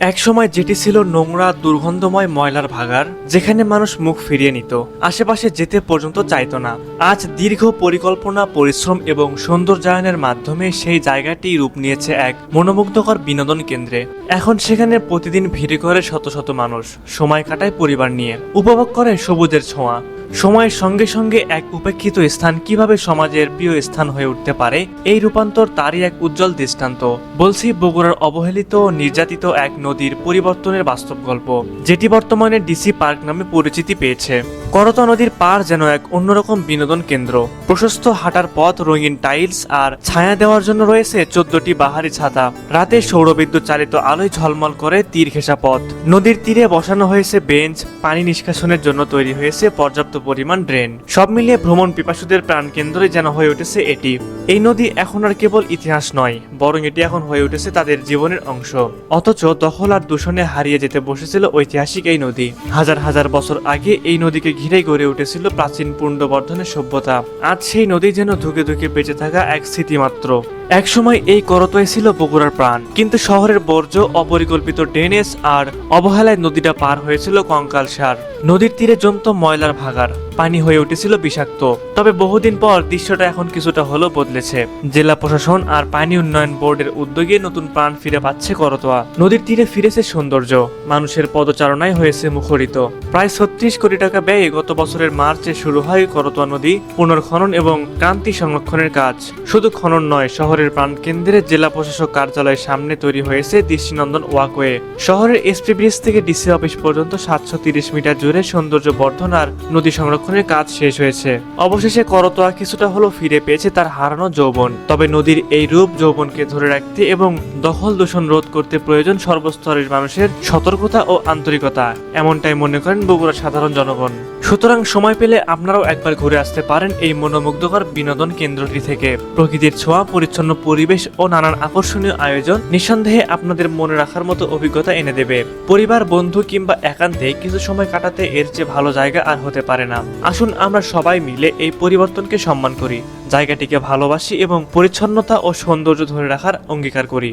একসময় যেটি ছিল নোংরা, দুর্গন্ধময় ময়লার ভাগার, যেখানে মানুষ মুখ ফিরিয়ে নিত, আশেপাশে যেতে পর্যন্ত চাইত না। আজ দীর্ঘ পরিকল্পনা, পরিশ্রম এবং সৌন্দর্যায়নের মাধ্যমে সেই জায়গাটি রূপ নিয়েছে এক মনোমুগ্ধকর বিনোদন কেন্দ্রে। এখন সেখানে প্রতিদিন ভিড় করে শত শত মানুষ। সময় কাটায় পরিবার নিয়ে। উপভোগ করে সবুজের ছোঁয়া। সময়ের সঙ্গে সঙ্গে এক উপেক্ষিত স্থান কীভাবে সমাজের প্রিয় স্থান হয়ে উঠতে পারে, এই রূপান্তর তারই এক উজ্জ্বল দৃষ্টান্ত। বলছি, বগুড়ার অবহেলিত নির্যাতিত এক নদীর পরিবর্তনের বাস্তব গল্প, যেটি বর্তমানে ডিসি পার্ক নামে পরিচিতি পেয়েছে। করতা নদীর পার যেন এক অন্যরকম বিনোদন কেন্দ্র। প্রশস্ত হাঁটার পথ, রঙিন টাইলস আর ছায়া দেওয়ার জন্য রয়েছে চোদ্দটি বাহারি ছাতা। রাতে সৌরবিদ্যুৎ চালিত আলোয় ঝলমল করে তীর ঘেঁষা পথ। নদীর তীরে বসানো হয়েছে বেঞ্চ, পানি নিষ্কাশনের জন্য তৈরি হয়েছে পর্যাপ্ত পরিমাণ ড্রেন। সব মিলিয়ে ভ্রমণ পিপাসুদের প্রাণকেন্দ্রে যেন হয়ে উঠেছে এটি। এই নদী এখন আর কেবল ইতিহাস নয়, বরং এটি এখন হয়ে উঠেছে তাদের জীবনের অংশ। অথচ দখল আর দূষণে হারিয়ে যেতে বসেছিল ঐতিহাসিক এই নদী। হাজার হাজার বছর আগে এই নদীকে ঘিরে গড়ে উঠেছিল প্রাচীন পুণ্ডবর্ধনের সভ্যতা। আজ সেই নদী যেন ধুকে ধুকে বেঁচে থাকা এক স্মৃতি মাত্র একসময় এই করতোয় ছিল বগুড়ার প্রাণ। কিন্তু শহরের বর্জ্য, অপরিকল্পিত ড্রেনেজ আর অবহেলায় নদীটা পার হয়েছিল কঙ্কাল সার নদীর তীরে জমত ময়লার ভাগার পানি হয়ে উঠেছিল বিষাক্ত। তবে বহুদিন পর দৃশ্যটা এখন কিছুটা হলেও বদলেছে। জেলা প্রশাসন আর পানি উন্নয়ন বোর্ডের উদ্যোগে নতুন প্রাণ ফিরে পাচ্ছে করতোয়া। নদীর তীরে ফিরেছে সৌন্দর্য। মানুষের পদচারণায় হয়েছে মুখরিত। প্রায় ছত্রিশ কোটি টাকা ব্যয়ে গত বছরের মার্চে শুরু হয় করতোয়া নদী পুনর্খনন এবং ক্রান্তি সংরক্ষণের কাজ। শুধু খনন নয়, শহরের প্রাণকেন্দ্রে জেলা প্রশাসক কার্যালয়ের সামনে তৈরি হয়েছে দৃষ্টিনন্দন ওয়াকওয়ে। শহরের এসপি ব্রিজ থেকে ডিসি অফিস পর্যন্ত সাতশো মিটার জুড়ে সৌন্দর্য বর্ধন আর নদী সংরক্ষণের কাজ শেষ হয়েছে। অবশেষে করতোয়া কিছুটা হলেও ফিরে পেয়েছে তার হারানো যৌবন। তবে নদীর এই রূপ যৌবনকে ধরে রাখতে এবং দখল দূষণ রোধ করতে প্রয়োজন সর্বস্তরের মানুষের সতর্কতা ও আন্তরিকতা, এমনটাই মনে করেন বগুড়ার সাধারণ জনগণ। সুতরাং সময় পেলে আপনারাও একবার ঘুরে আসতে পারেন এই মনোমুগ্ধকর বিনোদন কেন্দ্রটি থেকে। প্রকৃতির ছোঁয়া, পরিচ্ছন্ন পরিবেশ ও নানান আকর্ষণীয় আয়োজন নিঃসন্দেহে আপনাদের মনে রাখার মতো অভিজ্ঞতা এনে দেবে। পরিবার, বন্ধু কিংবা একান্তে কিছু সময় কাটাতে এর চেয়ে ভালো জায়গা আর হতে পারে না। আসুন আমরা সবাই মিলে এই পরিবর্তনকে সম্মান করি, জায়গাটিকে ভালোবাসি এবং পরিচ্ছন্নতা ও সৌন্দর্য ধরে রাখার অঙ্গীকার করি।